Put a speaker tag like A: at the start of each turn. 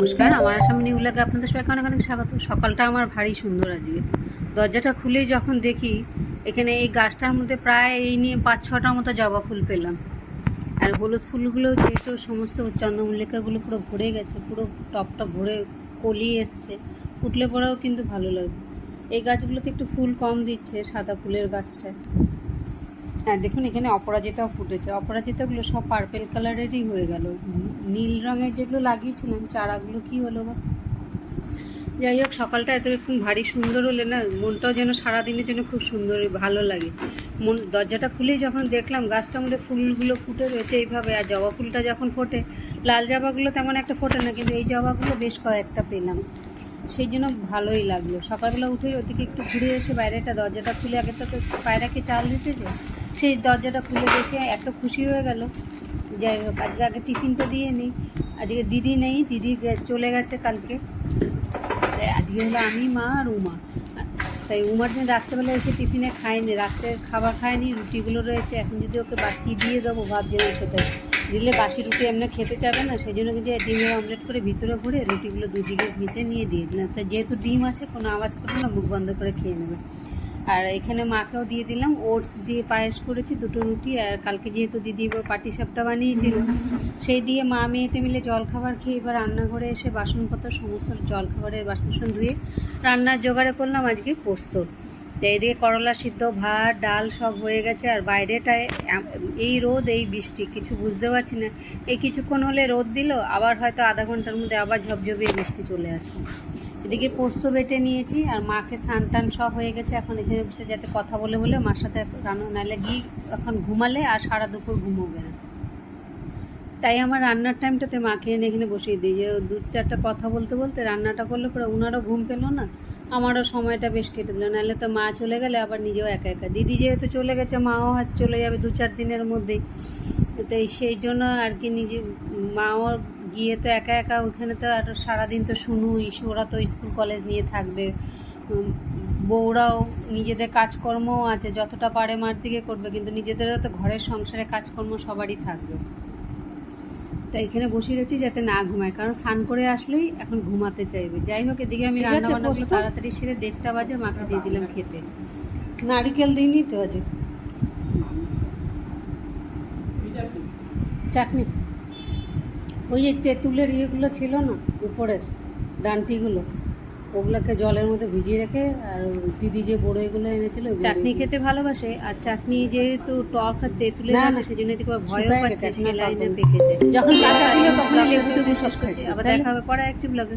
A: নমস্কার, আমার আসামি নিউলাকে আপনাদের সবাইকে অনেক অনেক স্বাগত। সকালটা আমার ভারী সুন্দর আজকে। দরজাটা খুলেই যখন দেখি, এখানে এই গাছটার মধ্যে প্রায় এই নিয়ে পাঁচ ছটার মতো জবা ফুল পেলাম। আর হলুদ ফুলগুলো যেহেতু সমস্ত চন্দ্রমল্লিকাগুলো পুরো ভরে গেছে, পুরো টপটা ভরে কলি এসছে, ফুটলে পরেও কিন্তু ভালো লাগবে। এই গাছগুলোতে একটু ফুল কম দিচ্ছে সাদা ফুলের গাছটায়। হ্যাঁ দেখুন, এখানে অপরাজিতাও ফুটেছে। অপরাজিতাগুলো সব পার্পেল কালারেরই হয়ে গেল। নীল রঙের যেগুলো লাগিয়েছিলাম, চারাগুলো কি হলো বা যাই হোক, সকালটা এত এরকম ভারী সুন্দর হলে না, মনটাও যেন সারাদিনের জন্য খুব সুন্দর ভালো লাগে। মন, দরজাটা খুলেই যখন দেখলাম গাছটার মধ্যে ফুলগুলো ফুটে রয়েছে এইভাবে, আর জবা ফুলটা যখন ফোটে, লাল জবাগুলো তেমন একটা ফোটে না, কিন্তু এই জবাগুলো বেশ কয়েকটা পেলাম। সেই জন্য ভালোই লাগল। সকালবেলা উঠে ওদিকে একটু ঘুরে এসে বাইরেটা দরজাটা খুলে আগে তো পায়রাকে চাল দিতে যে সেই দরজাটা খুলে দেখে এত খুশি হয়ে গেল। যাই হোক, আজকে আগে টিফিনটা দিয়ে নিই। আজকে দিদি নেই, দিদি চলে গেছে কালকে। আজকে হলো আমি, মা আর উমা। তাই উমার দিন রাত্রেবেলা এসে টিফিনে খায়নি রাত্রের খাবার খায়নি রুটিগুলো রয়েছে। এখন যদি ওকে বাকি দিয়ে দেবো ভাবছিলাম সেটাই দিলে বাসি রুটি এমনি খেতে চাবে না, সেই জন্য কিন্তু ডিমের অমলেট করে ভিতরে ভরে রুটিগুলো দুদিকে ভিজে নিয়ে দিয়ে দিলাম। তো যেহেতু ডিম আছে, কোনো আওয়াজ করবে না, মুখ বন্ধ করে খেয়ে নেবে। আর এখানে মাকেও দিয়ে দিলাম, ওটস দিয়ে পায়েস করেছি, দুটো রুটি, আর কালকে যেহেতু দিদি পাটি সাপটা বানিয়েছিল, সেই দিয়ে মা মেয়েতে মিলে জলখাবার খেয়ে এবার রান্নাঘরে এসে বাসনপত্র, সমস্ত জলখাবারের বাসন ধুয়ে রান্নার জোগাড়ে করলাম আজকে পোস্ত। এদিকে করলা সিদ্ধ, ভাত, ডাল সব হয়ে গেছে, আর বাইরেটায় এই রোদ, এই বৃষ্টি, কিছু বুঝতে পারছি না। এই কিছুক্ষণ হলে রোদ দিল, আবার হয়তো আধা ঘণ্টার মধ্যে আবার ঝপঝপিয়ে বৃষ্টি চলে আসলো। এদিকে পোস্ত বেটে নিয়েছি, আর মাকে স্নান টান সব হয়ে গেছে। এখন এখানে বসে যাতে কথা বলে বলে মার সাথে রান্না নাহলে গিয়ে এখন ঘুমালে আর সারা দুপুর ঘুমোবে না। তাই আমার রান্নার টাইমটাতে মাকে এনে এখানে বসিয়ে দিই। যে দু চারটা কথা বলতে বলতে রান্নাটা করলে পরে ওনারও ঘুম পেল না, আমারও সময়টা বেশ কেটে দিল। নাহলে তো মা চলে গেলে আবার নিজেও একা একা। দিদি যেহেতু চলে গেছে, মাও হাত চলে যাবে দু চার দিনের মধ্যেই। তো সেই জন্য আর কি নিজে মাও গিয়ে তো একা একা ওইখানে তো আর সারাদিন তো শুনু ইস্যু ওরা তো স্কুল কলেজ নিয়ে থাকবে। বউরাও নিজেদের কাজকর্মও আছে যতটা পারে মার দিকে করবে কিন্তু নিজেদেরও তো ঘরের সংসারে কাজকর্ম সবারই থাকবে। তো এখানে বসিয়ে রেখেছি যাতে না ঘুমায় কারণ স্নান করে আসলেই এখন ঘুমাতে চাইবে। যাই হোক এদিকে আমি রান্না বান্নাগুলো? তাড়াতাড়ি সেরে দেড়টা বাজে মাকে দিয়ে দিলাম খেতে। নারিকেল দিইনি তো আজ। চাটনি। ওই যে তেঁতুলের ইয়েগুলো ছিল না উপরের ডান্টিগুলো ওগুলোকে জলের মধ্যে ভিজিয়ে রেখে আর দিদি যে বড়ইগুলো এনেছিল
B: চাটনি খেতে ভালোবাসে
A: আর চাটনি যেহেতু টক আর তেঁতুলের আছে
B: সেই
A: সেজন্য এদিকে
B: ভয়
A: পাচ্ছে
B: পাবো
A: যখন কাঁচা ছিল তখন লেবু টেবু সব খাচ্ছে আবার? দেখা হবে পরে একটি ব্লগে।